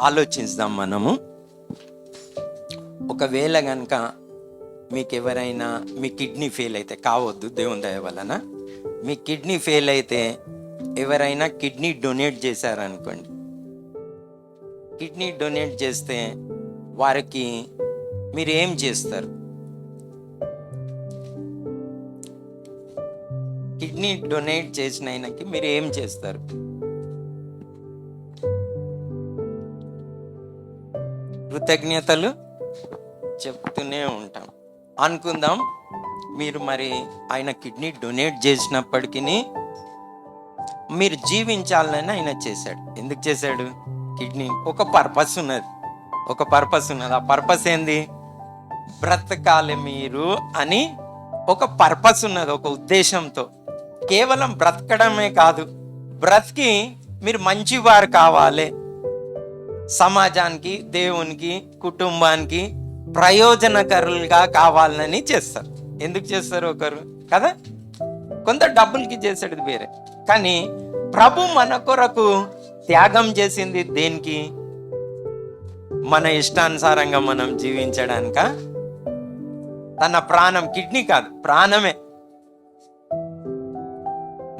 ఆలోచిద్దాం మనము. ఒకవేళ కనుక మీకు ఎవరైనా మీ కిడ్నీ ఫెయిల్ అయితే కావద్దు దేవుని దయ వలన. మీ కిడ్నీ ఫెయిల్ అయితే ఎవరైనా కిడ్నీ డొనేట్ చేశారనుకోండి. కిడ్నీ డొనేట్ చేస్తే వారికి మీరు ఏం చేస్తారు? కిడ్నీ డొనేట్ చేసిన ఆయనకి మీరు ఏం చేస్తారు? కృతజ్ఞతలు చెప్తూనే ఉంటాం. అనుకుందాం మీరు మరి ఆయన కిడ్నీ డొనేట్ చేసినప్పటికీ మీరు జీవించాలని ఆయన చేశాడు. ఎందుకు చేశాడు? కిడ్నీ. ఒక పర్పస్ ఉన్నది. ఒక పర్పస్ ఉన్నది. ఆ పర్పస్ ఏంది? బ్రతకాలి మీరు అని ఒక పర్పస్ ఉన్నది ఒక ఉద్దేశంతో. కేవలం బ్రతకడమే కాదు బ్రతికి మీరు మంచివారు కావాలి. సమాజానికి దేవునికి కుటుంబానికి ప్రయోజనకరులుగా కావాలని చేస్తారు. ఎందుకు చేస్తారు ఒకరు? కదా? కొంత డబ్బులకి చేసేది వేరే. కానీ ప్రభు మన కొరకు త్యాగం చేసింది దేనికి? మన ఇష్టానుసారంగా మనం జీవించడానిక? తన ప్రాణం కిడ్నీ కాదు ప్రాణమే.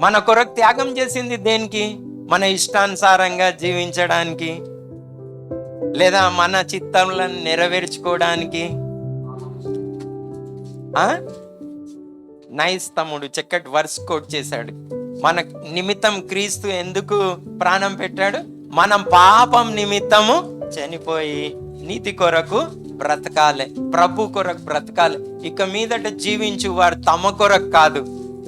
మన కొరకు త్యాగం చేసింది దేనికి? మన ఇష్టానుసారంగా జీవించడానికి. లేదా మన చిత్తంలను నెరవేర్చుకోవడానికి? నైస్ తమ్ముడు చక్కటి వర్స్ కోట్ చేశాడు. మన నిమిత్తం క్రీస్తు ఎందుకు ప్రాణం పెట్టాడు? మనం పాపం నిమిత్తము చనిపోయి నీతి కొరకు బ్రతకాలి. ప్రభు కొరకు బ్రతకాలి. ఇక మీదట జీవించు వారు తమ కొరకు కాదు.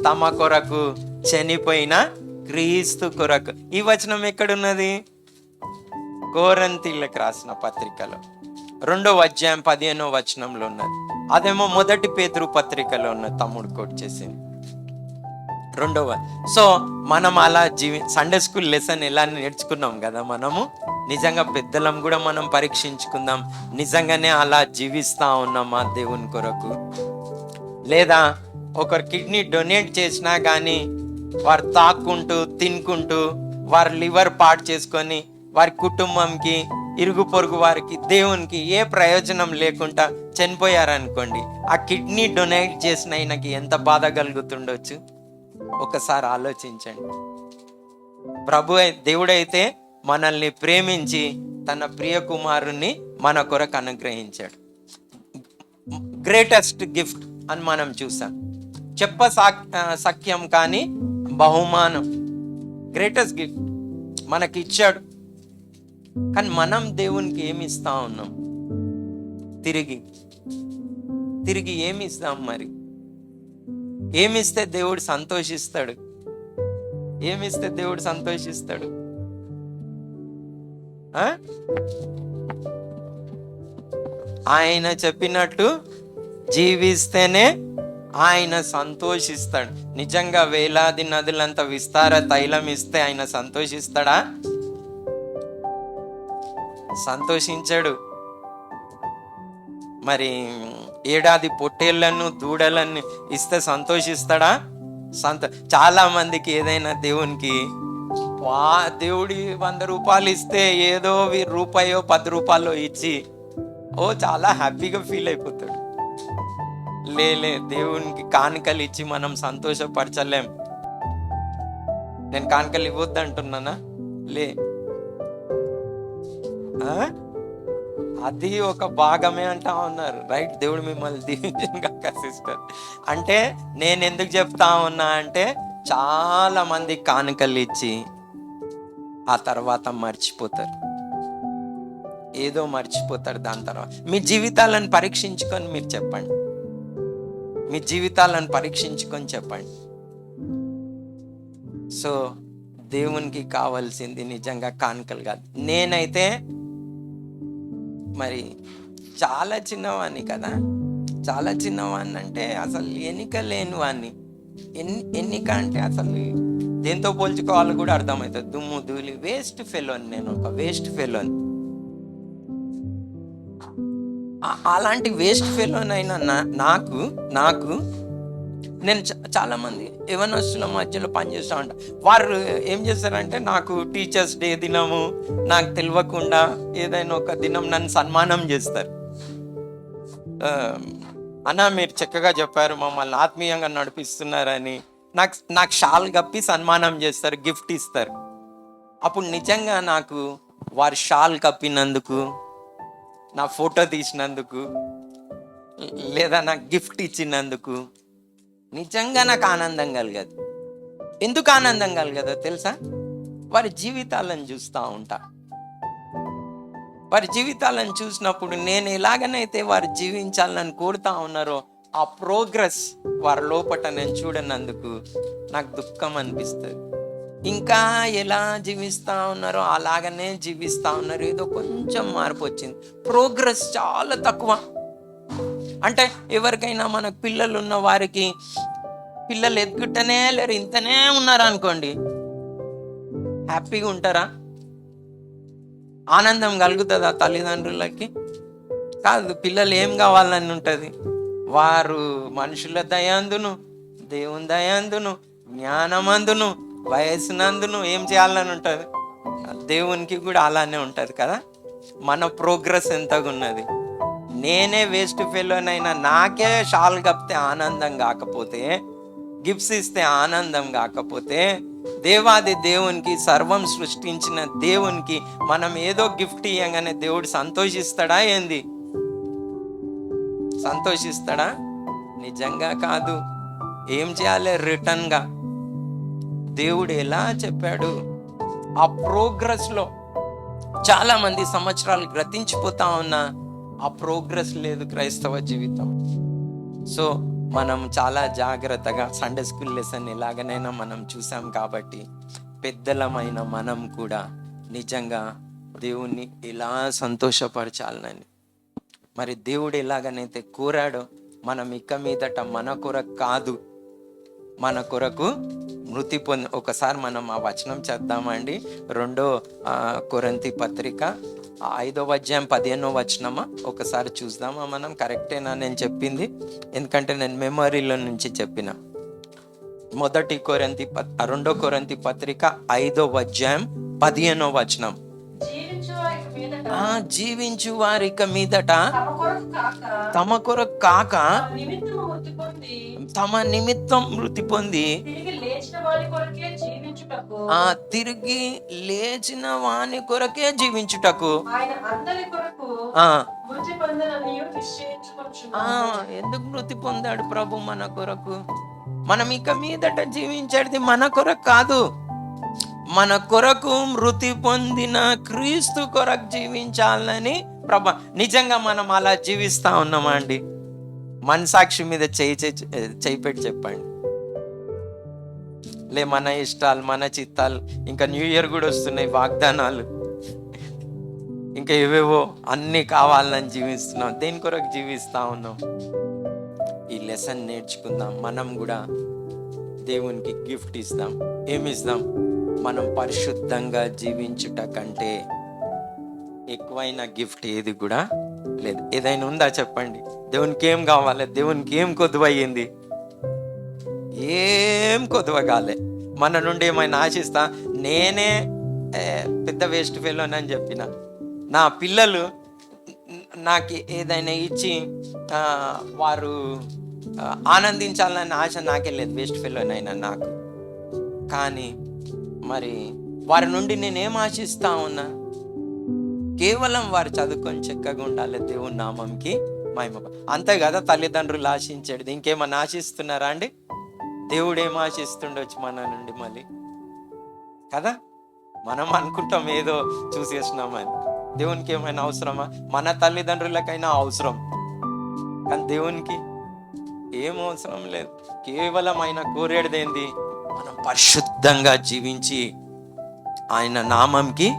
తమ కొరకు చనిపోయిన క్రీస్తు కొరకు. ఈ వచనం ఎక్కడున్నది? కోరంతిళ్ళకి రాసిన పత్రికలో. రెండవ అధ్యాయం పదిహేనో వచనంలో ఉన్నది. అదేమో మొదటి పేతురు పత్రికలో ఉన్న తమ్ముడు కోట్ చేసింది. రెండవ సో మనం అలా జీవి సండే స్కూల్ లెసన్ ఎలా నేర్చుకున్నాం కదా మనము? నిజంగా పెద్దలం కూడా మనం పరీక్షించుకుందాం. నిజంగానే అలా జీవిస్తా ఉన్నామా దేవుని కొరకు. లేదా ఒకరు కిడ్నీ డొనేట్ చేసినా కానీ వారు తాక్కుంటూ తినుకుంటూ వారు లివర్ పాట్ చేసుకొని వారి కుటుంబంకి ఇరుగు పొరుగు వారికి దేవునికి ఏ ప్రయోజనం లేకుండా చనిపోయారనుకోండి ఆ కిడ్నీ డొనేట్ చేసిన ఆయనకి ఎంత బాధ కలుగుతుండొచ్చు? ఒకసారి ఆలోచించండి. ప్రభు దేవుడైతే మనల్ని ప్రేమించి తన ప్రియ కుమారుణ్ణి మన కొరకు అనుగ్రహించాడు. గ్రేటెస్ట్ గిఫ్ట్ అని మనం చూసాం. చెప్ప సాక్- సఖ్యం కానీ బహుమానం. గ్రేటెస్ట్ గిఫ్ట్ మనకి ఇచ్చాడు కానీ మనం దేవునికి ఏమి ఇస్తా ఉన్నాం? తిరిగి. తిరిగి ఏమి ఇస్తాం మరి? ఏమిస్తే దేవుడు సంతోషిస్తాడు? ఏమిస్తే దేవుడు సంతోషిస్తాడు? ఆయన చెప్పినట్టు జీవిస్తేనే ఆయన సంతోషిస్తాడు. నిజంగా వేలాది నదులంత విస్తార తైలం ఇస్తే ఆయన సంతోషిస్తాడా? సంతోషించాడు. మరి ఏడాది పొట్టేళ్ళను దూడలను ఇస్తే సంతోషిస్తాడా? సంత చాలా మందికి ఏదైనా దేవునికి వా దేవుడి వంద రూపాయలు ఇస్తే ఏదో రూపాయో పది రూపాయలు ఇచ్చి ఓ చాలా హ్యాపీగా ఫీల్ అయిపోతాడు. లేలే దేవునికి కానుకలు ఇచ్చి మనం సంతోషపరచలేం. నేను కానుకలు ఇవ్వద్దు అంటున్నానా లే అది ఒక భాగమే అంటా ఉన్నారు. రైట్? దేవుడు మిమ్మల్ని దీవించగా సిస్టర్. అంటే నేను ఎందుకు చెప్తా ఉన్నా అంటే చాలా మంది కానుకలు ఇచ్చి ఆ తర్వాత మర్చిపోతారు. ఏదో మర్చిపోతారు దాని తర్వాత. మీ జీవితాలను పరీక్షించుకొని మీరు చెప్పండి. మీ జీవితాలను పరీక్షించుకొని చెప్పండి. సో దేవునికి కావాల్సింది నిజంగా కానుకలు కాదు. నేనైతే మరి చాలా చిన్నవాణ్ణి కదా. చాలా చిన్నవాణ్ణి అంటే అసలు ఎన్నిక లేని వాణ్ణి ఎన్ని ఎన్నిక అంటే అసలు దేంతో పోల్చుకోవాలో కూడా అర్థమవుతుంది. దుమ్ము ధూళి వేస్ట్ ఫెలోని నేను ఒక వేస్ట్ ఫెలోని అలాంటి వేస్ట్ ఫెలోనైనా అయిన నాకు నాకు నేను చ- చాలా మంది యవనస్తుల మధ్యలో పనిచేస్తూ ఉంటా. వారు ఏం చేస్తారంటే నాకు టీచర్స్ డే దినము నాకు తెలియకుండా ఏదైనా ఒక దినం నన్ను సన్మానం చేస్తారు. అన్నా అన్న మీరు చక్కగా చెప్పారు మమ్మల్ని ఆత్మీయంగా నడిపిస్తున్నారని. నాకు నాకు షాల్ కప్పి సన్మానం చేస్తారు గిఫ్ట్ ఇస్తారు. అప్పుడు నిజంగా నాకు వారి షాల్ కప్పినందుకు నా ఫోటో తీసినందుకు లేదా నాకు గిఫ్ట్ ఇచ్చినందుకు నిజంగా నాకు ఆనందం కలగదు. ఎందుకు ఆనందం కలగదో తెలుసా? వారి జీవితాలను చూస్తూ ఉంటా. వారి జీవితాలను చూసినప్పుడు నేను ఎలాగనైతే వారు జీవించాలని కోరుతా ఉన్నారో ఆ ప్రోగ్రెస్ వారి లోపట నేను చూడనందుకు నాకు దుఃఖం అనిపిస్తుంది. ఇంకా ఎలా జీవిస్తూ ఉన్నారో అలాగనే జీవిస్తూ ఉన్నారు. ఏదో కొంచెం మార్పు వచ్చింది. ప్రోగ్రెస్ చాలా తక్కువ. అంటే ఎవరికైనా మనకు పిల్లలు ఉన్న వారికి పిల్లలు ఎదుగుటనే లేరు ఇంతనే ఉన్నారు అనుకోండి. హ్యాపీగా ఉంటారా? ఆనందం కలుగుతుందా తల్లిదండ్రులకి? కాదు పిల్లలు ఏం కావాలని ఉంటుంది? వారు మనుషుల దయాందును దేవుని దయాందును జ్ఞానమందును వయసునందును ఏం చేయాలని ఉంటుంది? దేవునికి కూడా అలానే ఉంటుంది కదా? మన ప్రోగ్రెస్ ఎంతగా ఉన్నది నేనే వేస్ట్ ఫెలోనైనా నాకే షాల్ కప్తే ఆనందం కాకపోతే గిఫ్ట్స్ ఇస్తే ఆనందం కాకపోతే దేవాది దేవునికి సర్వం సృష్టించిన దేవునికి మనం ఏదో గిఫ్ట్ ఇయ్యంగానే దేవుడు సంతోషిస్తాడా ఏంది? సంతోషిస్తాడా? నిజంగా కాదు. ఏం చేయాలి? రిటర్న్గా. దేవుడు ఎలా చెప్పాడు? ఆ ప్రోగ్రెస్లో చాలామంది సంవత్సరాలు గ్రతించిపోతా ఉన్నా ఆ ప్రోగ్రెస్ లేదు క్రైస్తవ జీవితం. సో మనం చాలా జాగ్రత్తగా సండే స్కూల్ లెసన్ ఎలాగనైనా మనం చూసాం కాబట్టి పెద్దలమైన మనం కూడా నిజంగా దేవుణ్ణి ఎలా సంతోషపరచాలని మరి దేవుడు ఎలాగనైతే కోరాడో మనం ఇక మీదట మన కొరకు కాదు. మన కొరకు మృతి పొంది ఒకసారి మనం ఆ వచనం చేద్దామండి. రెండో కొరంతి పత్రిక ఐదో అధ్యాయం పదిహేనో వచనమా? ఒకసారి చూద్దామా మనం? కరెక్టేనా? నేను చెప్పింది. ఎందుకంటే నేను మెమరీలో నుంచి చెప్పిన. మొదటి కొరంతి రెండో కొరంతి పత్రిక ఐదో అధ్యాయం పదిహేనో వచనం. జీవించు వారిక మీదట తమ కొరకు కాక తమ నిమిత్తం మృతి పొంది ఆ తిరిగి లేచిన వాని కొరకే జీవించుటకు. ఎందుకు మృతి పొందాడు ప్రభు మన కొరకు? మనం ఇక మీదట జీవించేది మన కొరకు కాదు. మన కొరకు మృతి పొందిన క్రీస్తు కొరకు జీవించాలని ప్రభ నిజంగా మనం అలా జీవిస్తా ఉన్నామా అండి మనసాక్షి మీద చేయి చేయి- చేయి పెట్టి చెప్పండి. లే మన ఇష్టాలు మన చిత్తాలు ఇంకా న్యూ ఇయర్ కూడా వస్తున్నాయి వాగ్దానాలు. ఇంకా ఏవేవో అన్నీ కావాలని జీవిస్తున్నాం. దేని కొరకు జీవిస్తూ ఉన్నాం? ఈ లెసన్ నేర్చుకుందాం. మనం కూడా దేవునికి గిఫ్ట్ ఇస్తాం. ఏమి ఇస్తాం? మనం పరిశుద్ధంగా జీవించుట కంటే ఎక్కువైన గిఫ్ట్ ఏది కూడా లేదు. ఏదైనా ఉందా చెప్పండి? దేవునికి ఏం కావాలి? దేవునికి ఏం కొద్దువయ్యింది? ఏం కొద్దువగాలే మన నుండి ఏమైనా ఆశిస్తా? నేనే పెద్ద వేస్ట్ ఫెలోనని చెప్పిన. నా పిల్లలు నాకు ఏదైనా ఇచ్చి వారు ఆనందించాలన్న ఆశ నాకే లేదు వేస్ట్ ఫెలోనైనా నాకు. కానీ మరి వారి నుండి నేనేం ఆశిస్తా ఉన్నా? కేవలం వారు చదువుకొని చక్కగా ఉండాలి దేవుని నామంకి మహిమ. అంతే కదా తల్లిదండ్రులు ఆశించేది? ఇంకేమన్నా ఆశిస్తున్నారా అండి? దేవుడు ఏం ఆశిస్తుండొచ్చు మన నుండి మళ్ళీ? కదా? మనం అనుకుంటాం ఏదో చూసేసినామని. దేవునికి ఏమైనా అవసరమా? మన తల్లిదండ్రులకైనా అవసరం. కానీ దేవునికి ఏం అవసరం లేదు. కేవలం ఆయన కోరేది ఏంది మనం పరిశుద్ధంగా జీవించి ఆయన నామంకి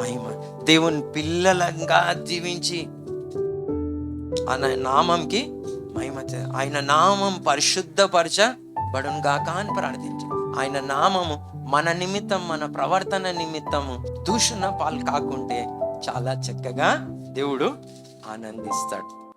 మహిమ. దేవుని పిల్లలంగా జీవించి ఆయన నామంకి మహిమ ఆయన నామం పరిశుద్ధపరచ గాక అని ప్రార్థించాడు. ఆయన నామము మన నిమిత్తం మన ప్రవర్తన నిమిత్తము దూషణ పాలు కాకుంటే చాలా చక్కగా దేవుడు ఆనందిస్తాడు.